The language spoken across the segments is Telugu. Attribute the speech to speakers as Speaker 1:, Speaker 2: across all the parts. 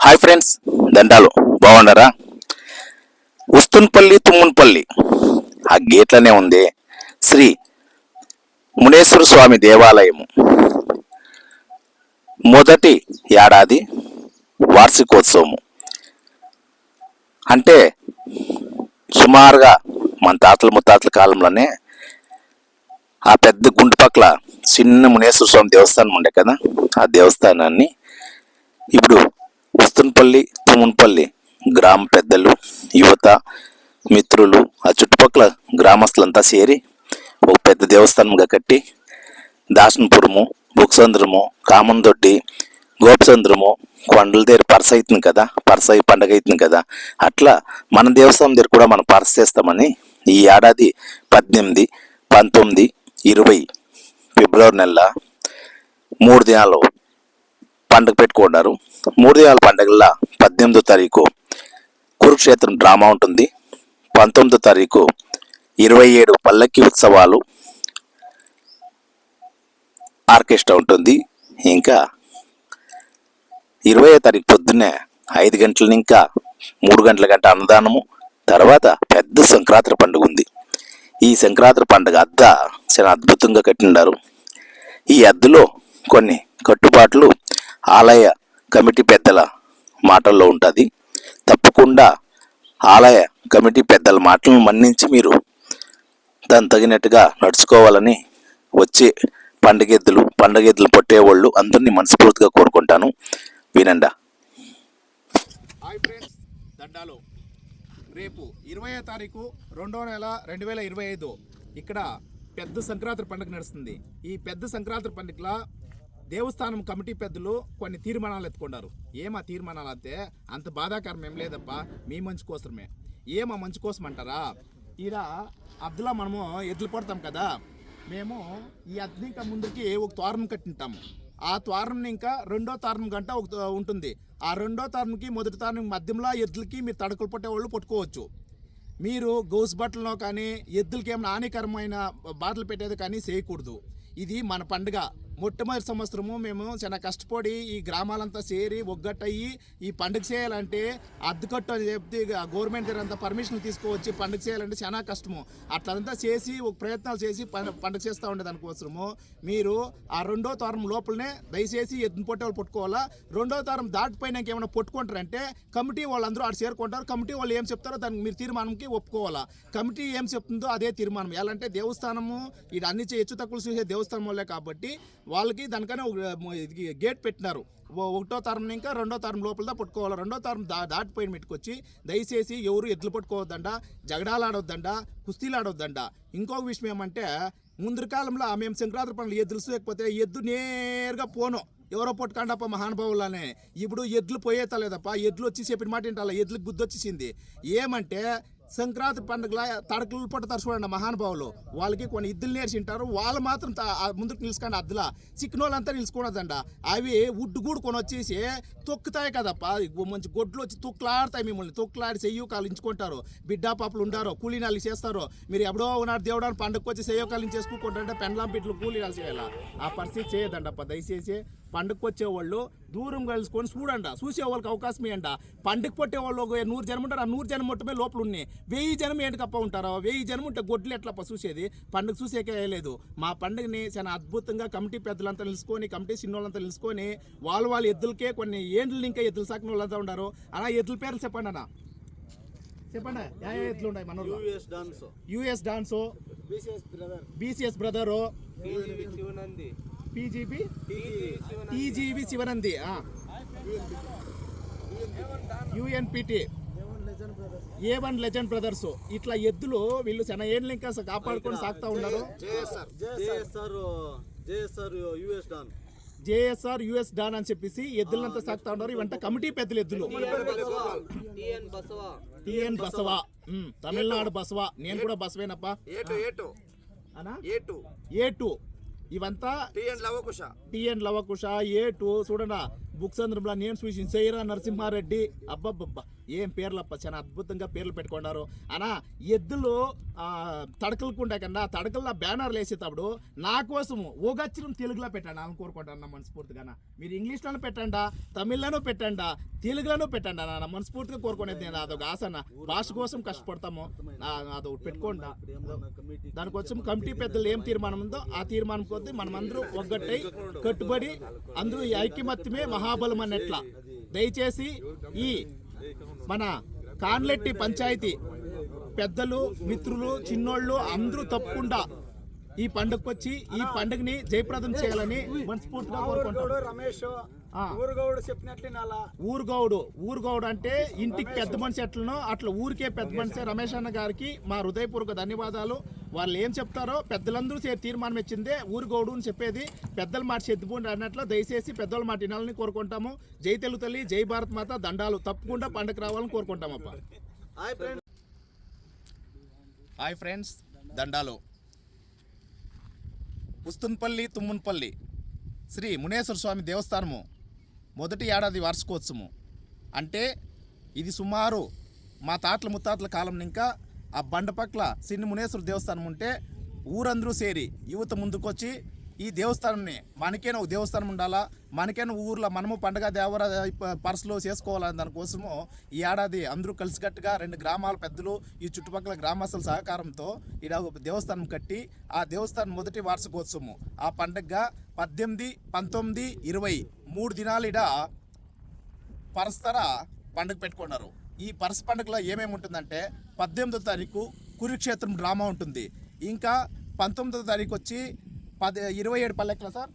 Speaker 1: హాయ్ ఫ్రెండ్స్ దండాలు. బాగున్నారా? ఉస్తున్పల్లి తుమ్మున్పల్లి. ఆ గేట్లనే ఉంది. శ్రీ మునేశ్వర స్వామి దేవాలయము. మొదటి ఏడాది వార్షికోత్సవము. అంటే సుమారుగా మన తాతల ముత్తాతల కాలంలోనే ఆ పెద్ద గుండు పక్కల చిన్న మునేశ్వర స్వామి దేవస్థానం ఉండే కదా ఆ దేవస్థానాన్ని ఇప్పుడు ఉస్తున్పల్లి తుమున్పల్లి గ్రామ పెద్దలు యువత మిత్రులు ఆ చుట్టుపక్కల గ్రామస్తులంతా చేరి ఒక పెద్ద దేవస్థానంగా కట్టి దాసనపురము బుక్సంద్రము కామందొడ్డి గోపచంద్రము కొండల దగ్గర పరస అవుతుంది కదా పరస పండగ అవుతుంది కదా అట్లా మన దేవస్థానం దగ్గర కూడా మనం పరస చేస్తామని ఈ ఏడాది పద్దెనిమిది పంతొమ్మిది ఇరవై ఫిబ్రవరి నెల మూడు దినాలు పండుగ పెట్టుకున్నారు. మూడు దినాల పండుగల పద్దెనిమిదో తారీఖు కురుక్షేత్రం డ్రామా ఉంటుంది. పంతొమ్మిదో తారీఖు ఇరవై ఏడు పల్లకి ఉత్సవాలు ఆర్కెస్ట్రా ఉంటుంది. ఇంకా ఇరవై తారీఖు పొద్దున్నే ఐదు గంటల ఇంకా మూడు గంటల గంట అన్నదానము తర్వాత పెద్ద సంక్రాంతి పండుగ ఉంది. ఈ సంక్రాంతి పండుగ అద్ద చాలా అద్భుతంగా కట్టిండారు. ఈ అద్దలో కొన్ని కట్టుబాట్లు ఆలయ కమిటీ పెద్దల మాటల్లో ఉంటుంది. తప్పకుండా ఆలయ కమిటీ పెద్దల మాటలను మన్నించి మీరు దాని తగినట్టుగా నడుచుకోవాలని వచ్చే పండగెద్దులు పండగెద్దులు పొట్టేవాళ్ళు అందరినీ మనస్ఫూర్తిగా కోరుకుంటాను. వినండా.
Speaker 2: ఫ్రెండ్స్ దండాలు. రేపు ఇరవై తారీఖు రెండో నెల రెండు వేల ఇరవై ఐదు ఇక్కడ పెద్ద సంక్రాంతి పండుగ నడుస్తుంది. ఈ పెద్ద సంక్రాంతి పండుగలో దేవస్థానం కమిటీ పెద్దలు కొన్ని తీర్మానాలు ఎత్తుకున్నారు. ఏమా తీర్మానాలు అంతే అంత బాధాకరం ఏం లేదప్పా మీ మంచి కోసమే. ఏమా మంచి కోసం అంటారా? ఈడ అద్దులో మనము ఎద్దులు పడతాం కదా మేము ఈ అద్దె ఇంకా ముందుకి ఒక తోరణం కట్టింటాము. ఆ తోరణం ఇంకా రెండో తారం గంట ఒక ఉంటుంది. ఆ రెండో తారణంకి మొదటి తారం మధ్యంలో ఎద్దులకి మీరు తడకలు పట్టేవాళ్ళు పట్టుకోవచ్చు. మీరు గౌస్ బట్టల్లో కానీ ఎద్దులకి ఏమైనా హానికరమైన బాటలు పెట్టేది కానీ చేయకూడదు. ఇది మన పండుగ. మొట్టమొదటి సంవత్సరము మేము చాలా కష్టపడి ఈ గ్రామాలంతా చేరి ఒగ్గట్టయి ఈ పండుగ చేయాలంటే అద్దుకట్టు అని చెప్తే గవర్నమెంట్ దగ్గర అంతా పర్మిషన్ తీసుకువచ్చి పండుగ చేయాలంటే చాలా కష్టము. అట్లంతా చేసి ఒక ప్రయత్నాలు చేసి పండుగ చేస్తూ ఉండే దానికోసము మీరు ఆ రెండో తరం లోపలనే దయచేసి ఎద్దు పొట్టేవాళ్ళు పట్టుకోవాలా? రెండో తరం దాటిపోయినాక ఏమైనా పట్టుకుంటారంటే కమిటీ వాళ్ళందరూ అక్కడ చేరుకుంటారు. కమిటీ వాళ్ళు ఏం చెప్తారో దానికి మీరు తీర్మానంకి ఒప్పుకోవాలా? కమిటీ ఏం చెప్తుందో అదే తీర్మానం. ఎలా అంటే దేవస్థానము ఇది అన్ని హెచ్చు తక్కువలు చూసే దేవస్థానం వల్లే కాబట్టి వాళ్ళకి దానికనే ఒక ఇది గేట్ పెట్టినారు. ఒకటో తరం ఇంకా రెండో తరం లోపల పట్టుకోవాలి? రెండో తరం దా దాటిపోయిన పెట్టుకొచ్చి దయచేసి ఎవరు ఎద్దులు పట్టుకోవద్దంట జగడాలు ఆడొద్దంట కుస్తీలు ఆడొద్దంట. ఇంకొక విషయం ఏమంటే ముందు కాలంలో మేము సంక్రాంతి పండుగ ఎద్దులు లేకపోతే ఎద్దు నేరుగా పోను. ఎవరో పట్టుకండప్ప మహానుభావులనే. ఇప్పుడు ఎడ్లు పోయేతలేదప్ప ఎడ్లు వచ్చి చెప్పిన మాట ఏంటాల? ఎడ్లకు బుద్ధి వచ్చేసింది ఏమంటే సంక్రాంతి పండుగల తడకలు పట్టుతారు చూడండి మహానుభావులు. వాళ్ళకి కొన్ని ఇద్దులు నేర్చింటారు. వాళ్ళు మాత్రం ముందుకు నిలుచుకోండి అద్దులా. చిక్కిన వాళ్ళంతా నిలుచుకోనదండ అవి ఉడ్డు కూడా కొని వచ్చేసి తొక్కుతాయి కదప్ప. మంచి గొడ్లు వచ్చి తొక్కులాడతాయి మిమ్మల్ని. తొక్కులాడి చెయ్యి కాలించుకుంటారు బిడ్డా పాపలు ఉండారో. కూలీనాలు చేస్తారు. మీరు ఎప్పుడో ఉన్నారు దేవుడాన్ని పండుగ వచ్చి చెయ్యో చేసుకుంటారంటే పెండ్లాం బిడ్డలు కూలీనాలు చేయాలా? ఆ పరిస్థితి చేయదండప్ప దయచేసి పండుగకు వచ్చేవాళ్ళు దూరం కలుసుకొని చూడండి చూసే వాళ్ళకి అవకాశం ఇవ్వండి పండుగ పట్టే వాళ్ళు ఒక నూరు జనం ఉంటారు ఆ నూరు జనం మొట్టమే లోపల ఉన్నాయి వెయ్యి జనం ఏంటికప్ప ఉంటారు? వెయ్యి జనం ఉంటే గొడ్లు ఎట్లప్ప చూసేది? పండుగ చూసేకే లేదు. మా పండుగని చాలా అద్భుతంగా కమిటీ పెద్దలంతా నిలుచుకొని కమిటీ చిన్నోళ్ళంతా నిలుచుకొని వాళ్ళు వాళ్ళ ఎద్దులకే కొన్ని ఏండ్లు ఇంకా ఎద్దులు సాకిన వాళ్ళంతా ఉన్నారు అలా ఎద్దుల పేర్లు చెప్పండి అన్న. చెప్పండి ఏ ఏ ఎద్దులు ఉన్నాయి మన
Speaker 3: యూఎస్ డాన్స్
Speaker 2: US dance
Speaker 3: BCS brother
Speaker 2: BCS PGB TGB Shivanandi UNPT A one legend brothers ఇట్లా ఎద్దులు వీళ్ళు చాలా ఏళ్ళు ఇంకా కాపాడుకొని సాగుతా ఉన్నారు.
Speaker 3: జేఎస్ఆర్. US Don.
Speaker 2: అని చెప్పేసి ఎద్దులంతా సాగుతా ఉన్నారు. ఇవంతా కమిటీ పెద్దలు ఎద్దులు.
Speaker 3: టిఎన్ బసవ.
Speaker 2: తమిళనాడు బసవా. నేను కూడా బసవేనప్ప. ఏ టూ ఇవంతా
Speaker 4: TN Lavakusha.
Speaker 2: TN Lavakusha A two చూడనా బుక్స్ సందర్భంలో నేను చూసి సైరా నరసింహారెడ్డి. అబ్బబ్బబ్బా ఏం పేర్లప్ప చాలా అద్భుతంగా పేర్లు పెట్టుకున్నారు. అనా ఎద్దులు తడకలుకుంటా కన్నా తడకల్లో బ్యానర్లు వేసేటప్పుడు నా కోసము ఓగచ్చరం తెలుగులో పెట్టండి అని కోరుకుంటాను నా మనస్ఫూర్తిగా మీరు ఇంగ్లీష్లోనూ పెట్టండా తమిళ్ళోనూ పెట్టండా తెలుగులోనూ పెట్టండి నా మనస్ఫూర్తిగా కోరుకునేది నేను. అదొక ఆశ అన్న. భాష కోసం కష్టపడతాము. నా- అదొకటి పెట్టుకోండి. దానికోసం కమిటీ పెద్దలు ఏం తీర్మానం ఉందో ఆ తీర్మానం కొద్దీ మనమందరూ ఒగ్గట్టై కట్టుబడి అందరూ ఈ మహా మహాబలం అన్నట్ల. దయచేసి ఈ మన కాన్లెట్టి పంచాయతీ పెద్దలు మిత్రులు చిన్నోళ్ళు అందరూ తప్పకుండా ఈ పండుగకు వచ్చి ఈ పండుగని జయప్రదం చేయాలని మనస్ఫూర్తిగా
Speaker 4: చెప్పినట్లు
Speaker 2: ఊరుగౌడు ఊరుగౌడు అంటే ఇంటికి పెద్ద మనిషి ఎట్లనో అట్లా ఊరికే పెద్ద మనిషి రమేష్ అన్న గారికి మా హృదయపూర్వక ధన్యవాదాలు. వాళ్ళు ఏం చెప్తారో పెద్దలందరూ చే- తీర్మానం ఇచ్చిందే ఊరుగౌడు అని చెప్పేది. పెద్దల మాట చెద్దుపోండి అన్నట్లు దయచేసి పెద్దల మాట వినాలని కోరుకుంటాము. జై తెలుగు తల్లి జై భారత్ మాత దండాలు తప్పకుండా పండగ రావాలని కోరుకుంటామప్ప.
Speaker 3: Hi friends.
Speaker 2: హాయ్ ఫ్రెండ్స్ దండాలు. ఉస్తున్పల్లి తుమ్మున్పల్లి శ్రీ మునేశ్వర స్వామి దేవస్థానము మొదటి ఏడాది వార్షికోత్సవము. అంటే ఇది సుమారు మా తాతల ముత్తాతల కాలం ఇంకా ఆ బండ పక్కల సిన్ని మునేశ్వర దేవస్థానం ఉంటే ఊరందరూ చేరి యువత ముందుకొచ్చి ఈ దేవస్థానాన్ని మనకైనా ఒక దేవస్థానం ఉండాలా? మనకైనా ఊర్లో మనము పండగ దేవర పర్సులో చేసుకోవాలని దానికోసము ఈ ఏడాది అందరూ కలిసికట్టుగా రెండు గ్రామాల పెద్దలు ఈ చుట్టుపక్కల గ్రామస్తుల సహకారంతో ఈడ ఒక దేవస్థానం కట్టి ఆ దేవస్థానం మొదటి వార్షికోత్సవము. ఆ పండగగా పద్దెనిమిది పంతొమ్మిది ఇరవై మూడు దినాలు ఈడ పరస్పర పండుగ పెట్టుకున్నారు. ఈ పరస పండుగలో ఏమేమి ఉంటుందంటే పద్దెనిమిదో తారీఖు కురుక్షేత్రం డ్రామా ఉంటుంది. ఇంకా పంతొమ్మిదో తారీఖు వచ్చి పది ఇరవై ఏడు పల్లెక్కల సార్?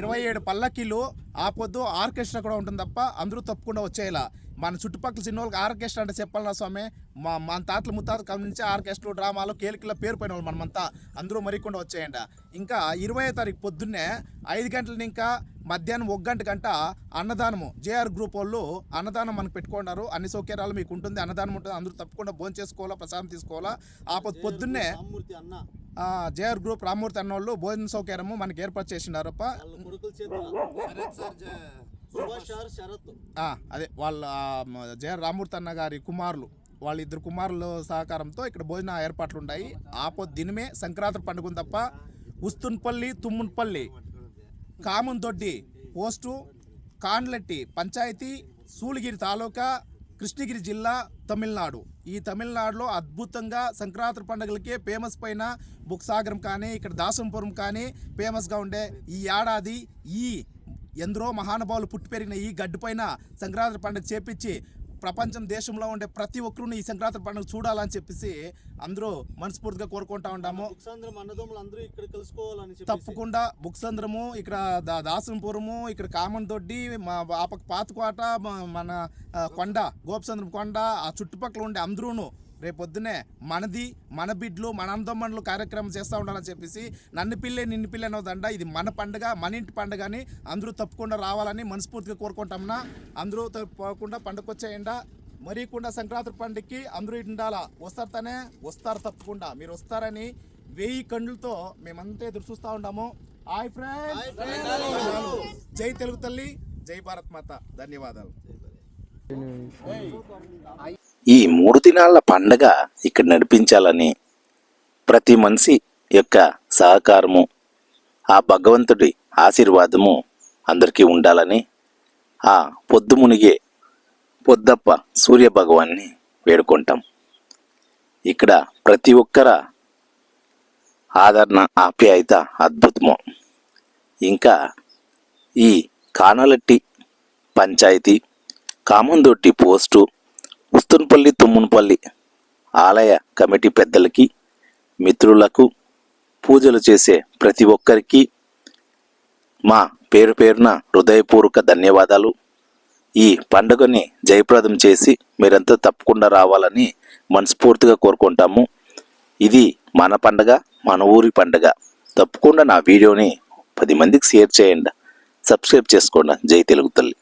Speaker 2: ఇరవై ఏడు పల్లకీలు ఆ పొద్దు ఆర్కెస్ట్రా కూడా ఉంటుంది తప్ప అందరూ తప్పకుండా వచ్చేయాల. మన చుట్టుపక్కల చిన్న వాళ్ళకి ఆర్కెస్ట్రా అంటే చెప్పాలన్నా స్వామి మా మన తాతల ముత్తాత కాలం నుంచి ఆర్కెస్ట్రా డ్రామాలు కేలికల పేరు పోయిన వాళ్ళు మనమంతా అందరూ మరికుండా వచ్చేయండి. ఇంకా ఇరవై తారీఖు పొద్దున్నే ఐదు గంటల ఇంకా మధ్యాహ్నం ఒక గంట గంట అన్నదానము. జేఆర్ గ్రూప్ వాళ్ళు అన్నదానం మనకు పెట్టుకున్నారు. అన్ని సౌకర్యాలు మీకు ఉంటుంది. అన్నదానం ఉంటుంది. అందరూ తప్పకుండా భోజనం చేసుకోవాలా ప్రసాదం తీసుకోవాలా. ఆ పొద్దు పొద్దున్నే
Speaker 3: రామ్మూర్తి అన్న.
Speaker 2: ఆ, జేఆర్ గ్రూప్ రామూర్తి అన్న వాళ్ళు భోజన సౌకర్యము మనకి ఏర్పాటు చేసినారప్ప
Speaker 3: శరత్.
Speaker 2: అదే వాళ్ళ ఆ, జేఆర్ రామూర్తి అన్న గారి కుమారులు వాళ్ళ ఇద్దరు కుమారుల సహకారంతో ఇక్కడ భోజన ఏర్పాట్లు ఉంటాయి ఆపో దినమే సంక్రాంతి పండుగను తప్ప ఉస్తున్పల్లి తుమ్మున్పల్లి కామందొడ్డి పోస్టు కాండ్లెట్టి పంచాయతీ సూళగిరి తాలూకా కృష్ణగిరి జిల్లా తమిళనాడు. ఈ తమిళనాడులో అద్భుతంగా సంక్రాంతి పండుగలకే ఫేమస్ పైన బుక్సాగరం కానీ ఇక్కడ దాసంపురం కానీ ఫేమస్గా ఉండే ఈ ఏడాది ఈ ఎందరో మహానుభావులు పుట్టి పెరిగిన ఈ గడ్డు పైన సంక్రాంతి పండుగ చేపించి ప్రపంచం దేశంలో ఉండే ప్రతి ఒక్కరు ఈ సంక్రాంతి పండుగ చూడాలని చెప్పేసి అందరూ మనస్ఫూర్తిగా కోరుకుంటా ఉంటాము తప్పకుండా బుక్సంద్రము ఇక్కడ దా- దాసంపురము ఇక్కడ కామందొడ్డి మా ఆ పక్క పాతకోట మ- మన కొండ గోపసంద్రం కొండ ఆ చుట్టుపక్కల ఉండే అందరూను రేపు పొద్దునే మనది మన బిడ్లు మన అందమ్మన్లు కార్యక్రమం చేస్తూ ఉండాలని చెప్పేసి నన్ను పిల్లే నిన్ను పిల్లే అనవదండ ఇది మన పండుగ మన ఇంటి పండుగ అని అందరూ తప్పకుండా రావాలని మనస్ఫూర్తిగా కోరుకుంటామన్నా. అందరూ తప్పకుండా పండుగ వచ్చేయండా మరీకుండా సంక్రాంతి పండుగకి అందరూ ఇటు ఉండాలా? వస్తారు తానే? వస్తారు తప్పకుండా. మీరు వస్తారని వెయ్యి కండ్లతో మేమంతా ఎదురు చూస్తూ ఉన్నాము హాయ్ ఫ్రెండ్స్ జై తెలుగు తల్లి జై భారత్ మాత. ధన్యవాదాలు.
Speaker 1: ఈ మూడు దినాల పండగ ఇక్కడ నడిపించాలని ప్రతి మనిషి యొక్క సహకారము ఆ భగవంతుడి ఆశీర్వాదము అందరికీ ఉండాలని ఆ పొద్దు మునిగే పొద్దప్ప సూర్య భగవాన్ని వేడుకుంటాం. ఇక్కడ ప్రతి ఒక్కర ఆదరణ ఆప్యాయత అద్భుతము. ఇంకా ఈ కానలట్టి పంచాయతీ కామందొట్టి పోస్టు ఉస్తున్పల్లి తుమ్మున్పల్లి ఆలయ కమిటీ పెద్దలకి మిత్రులకు పూజలు చేసే ప్రతి ఒక్కరికి మా పేరు పేరున హృదయపూర్వక ధన్యవాదాలు. ఈ పండుగని జయప్రదం చేసి మీరంతా తప్పకుండా రావాలని మనస్ఫూర్తిగా కోరుకుంటాము. ఇది మన పండగ మన ఊరి పండగ. తప్పకుండా నా వీడియోని పది మందికి షేర్ చేయండి. సబ్స్క్రైబ్ చేసుకోండి. జై తెలుగు తల్లి.